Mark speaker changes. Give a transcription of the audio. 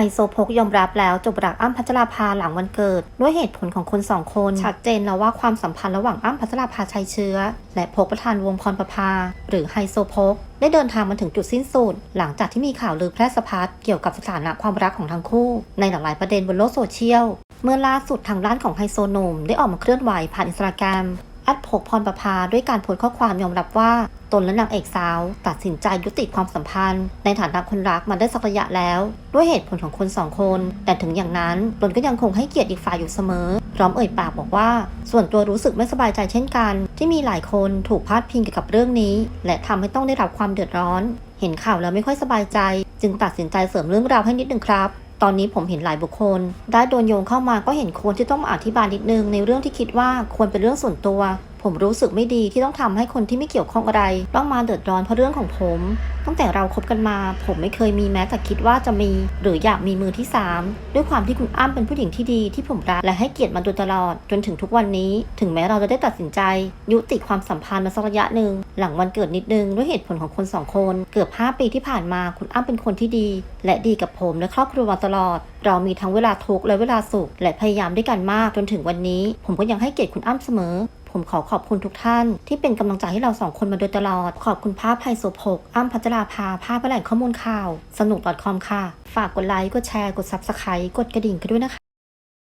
Speaker 1: ไฮโซโพกยอมรับแล้วจบรักอ้ำพัชราภาหลังวันเกิด ด้วยเหตุผลของคนสองคน ชัดเจนแล้วว่าความสัมพันธ์ระหว่างอ้ำพัชราภาชัยเชื้อ และพกประธานวงพรประภา หรือไฮโซโพกได้เดินทางมาถึงจุดสิ้นสุด หลังจากที่มีข่าวลือแพร่สะพัดเกี่ยวกับสถานะความรักของทั้งคู่ ในหลากหลายประเด็นบนโลกโซเชียลเมื่อล่าสุดทางด้านของไฮโซนุ่มได้ออกมาเคลื่อนไหวผ่านอินสตาแกรม อัดพกพรประภาด้วยการโพสข้อความยอมรับว่าตนและนางเอกสาว ตัดสินใจยุติความสัมพันธ์ ในฐานะคนรักมาได้สักระยะแล้ว ด้วยเหตุผลของคนสองคน แต่ถึงอย่างนั้นตนก็ยังคงให้เกียรติอีกฝ่ายอยู่เสมอ พร้อมเอ่ยปากบอกว่า ส่วนตัวรู้สึกไม่สบายใจเช่นกัน ที่มีหลายคนถูกพาดพิงเกี่ยวกับเรื่องนี้ และทำให้ต้องได้รับความเดือดร้อน เห็นข่าวแล้วไม่ค่อยสบายใจ จึงตัดสินใจเสริมเรื่องราวให้นิดนึงครับ ตอนนี้ผมเห็นหลายบุคคล ได้โดนโยงเข้ามาก็เห็นควรที่ต้องมาอธิบายนิดนึงในเรื่องที่คิดว่าควรเป็นเรื่องส่วนตัว ผมรู้สึกไม่ดีที่ต้องทำให้คนที่ไม่เกี่ยวข้องอะไร ต้องมาเดือดร้อนเพราะเรื่องของผม ตั้งแต่เราคบกันมา ผมไม่เคยมีแม้แต่คิดว่าจะมี หรืออยากมีมือที่สามด้วยความที่คุณอ้ำเป็นผู้หญิงที่ดีที่ผมรักและให้เกียรติมาโดยตลอด จนถึงทุกวันนี้ ถึงแม้เราจะได้ตัดสินใจ ยุติความสัมพันธ์มาสักระยะหนึ่งหลังวันเกิดนิดนึงด้วยเหตุผลของคนสองคนเกือบ 5 ปีที่ผ่านมาคุณอ้ำเป็นคนที่ดี และดีกับผมและครอบครัวมาตลอด เรามีทั้งเวลาทุกข์และเวลาสุขและพยายามด้วยกันมากจนถึงวันนี้ ผมก็ยังให้เกียรติคุณอ้ำเสมอ ผมขอขอบคุณทุกท่าน ที่เป็นกำลังใจให้เราสองคนมาโดยตลอด ขอบคุณภาพไพโซพกอ้ำพัชราภาภาพแหล่งข้อมูลข่าว สนุก .com ค่ะ ฝากกดไลค์ กดแชร์ กด Subscribe กดกระดิ่งกันด้วยนะคะ